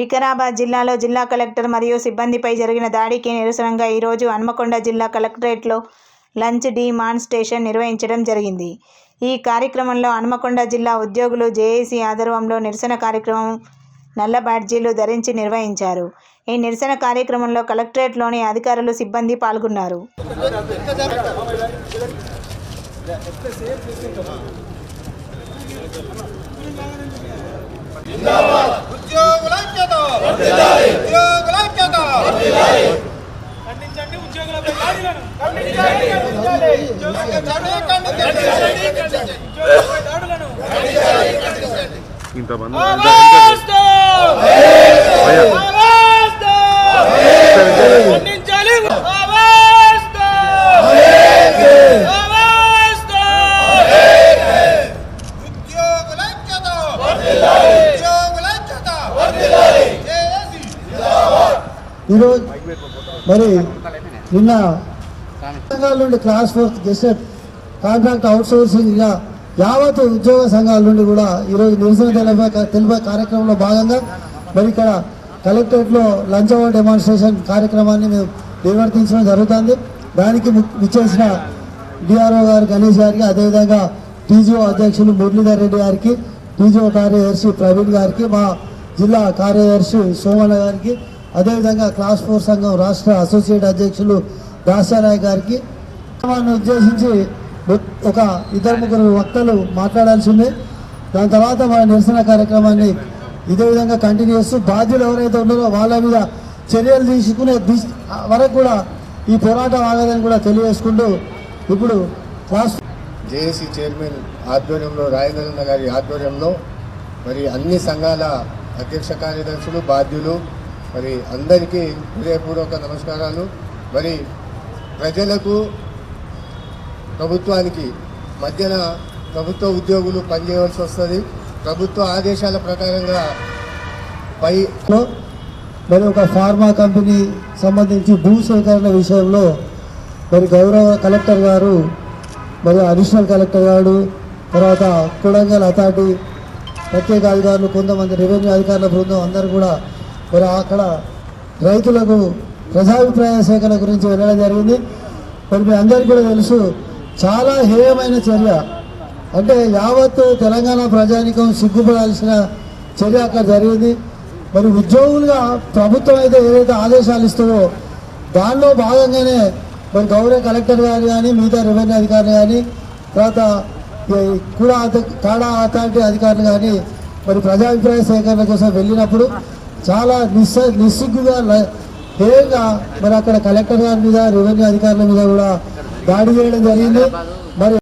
వికారాబాద్ జిల్లాలో జిల్లా కలెక్టర్ మరియు సిబ్బందిపై జరిగిన దాడికి నిరసనగా ఈరోజు హన్మకొండ జిల్లా కలెక్టరేట్లో లంచ్ డిమాన్స్ట్రేషన్ నిర్వహించడం జరిగింది. ఈ కార్యక్రమంలో హన్మకొండ జిల్లా ఉద్యోగులు జేఏసీ ఆధ్వర్యంలో నిరసన కార్యక్రమం నల్ల బ్యాడ్జీలు ధరించి నిర్వహించారు. ఈ నిరసన కార్యక్రమంలో కలెక్టరేట్లోని అధికారులు సిబ్బంది పాల్గొన్నారు ఉద్యోగుల ఐక్యత ఉద్యోగుల ఐక్యత ఖండించండి ఉద్యోగులపై దాడులను ఖండించండి, ఖండించండి. ఉద్యోగులపై దాడులను ఇంతమంది ఈరోజు మరి నిన్న సంఘాల నుండి class fourth gazette contract outsourcing ఇలా యావత్ ఉద్యోగ సంఘాల నుండి కూడా ఈరోజు నిరసన తెలిపే తెలిపే కార్యక్రమంలో భాగంగా మరి ఇక్కడ కలెక్టరేట్లో లంచ్ అవర్ డెమాన్స్ట్రేషన్ కార్యక్రమాన్ని మేము నిర్వర్తించడం జరుగుతుంది. దానికి విచ్చేసిన డిఆర్ఓ గారు గణేష్ గారికి అదేవిధంగా టీజీఓ అధ్యక్షులు మురళీధర్ రెడ్డి గారికి టీజీఓ కార్యదర్శి ప్రవీణ్ గారికి మా జిల్లా కార్యదర్శి సోమన్న గారికి అదేవిధంగా క్లాస్ ఫోర్ సంఘం రాష్ట్ర అసోసియేట్ అధ్యక్షులు దాసారాయ్ గారికి కార్యక్రమాన్ని ఉద్దేశించి ఒక ఇద్దరు ముగ్గురు వక్తలు మాట్లాడాల్సిందే. దాని తర్వాత మన నిరసన కార్యక్రమాన్ని ఇదే విధంగా కంటిన్యూ చేస్తూ బాధ్యులు ఎవరైతే ఉన్నారో వాళ్ళ మీద చర్యలు తీసుకునే దిశ వరకు కూడా ఈ పోరాటం ఆగదని కూడా తెలియజేసుకుంటూ ఇప్పుడు క్లాస్ జేఏసీ చైర్మన్ ఆధ్వర్యంలో రాయగలన్న గారి ఆధ్వర్యంలో మరి అన్ని సంఘాల అధ్యక్ష కార్యదర్శులు బాధ్యులు మరి అందరికీ హృదయపూర్వక నమస్కారాలు. మరి ప్రజలకు ప్రభుత్వానికి మధ్యన ప్రభుత్వ ఉద్యోగులు పనిచేయవలసి వస్తుంది. ప్రభుత్వ ఆదేశాల ప్రకారంగా పై మరి ఒక ఫార్మా కంపెనీ సంబంధించి భూ సేకరణ విషయంలో మరి గౌరవ కలెక్టర్ గారు మరి అడిషనల్ కలెక్టర్ గారు తర్వాత కొడంగల్ అథారిటీ ప్రత్యేక అధికారులు కొంతమంది రెవెన్యూ అధికారుల బృందం అందరూ కూడా మరి అక్కడ రైతులకు ప్రజాభిప్రాయ సేకరణ గురించి వెళ్ళడం జరిగింది. మరి మీ అందరికీ కూడా తెలుసు చాలా హేయమైన చర్య. అంటే యావత్ తెలంగాణ ప్రజానికం సిగ్గుపడాల్సిన చర్య అక్కడ జరిగింది. మరి ఉద్యోగులుగా ప్రభుత్వం అయితే ఏదైతే ఆదేశాలు ఇస్తుందో దానిలో భాగంగానే మరి గౌరవ కలెక్టర్ గారు కానీ మిగతా రెవెన్యూ అధికారులు కానీ తర్వాత కూడా కాడా అథారిటీ అధికారులు కానీ మరి ప్రజాభిప్రాయ సేకరణ కోసం వెళ్ళినప్పుడు చాలా నిస్స నిస్సిగ్గుగా ల- హేయంగా మరి అక్కడ కలెక్టర్ గారి మీద రెవెన్యూ అధికారుల మీద కూడా దాడి చేయడం జరిగింది. మరి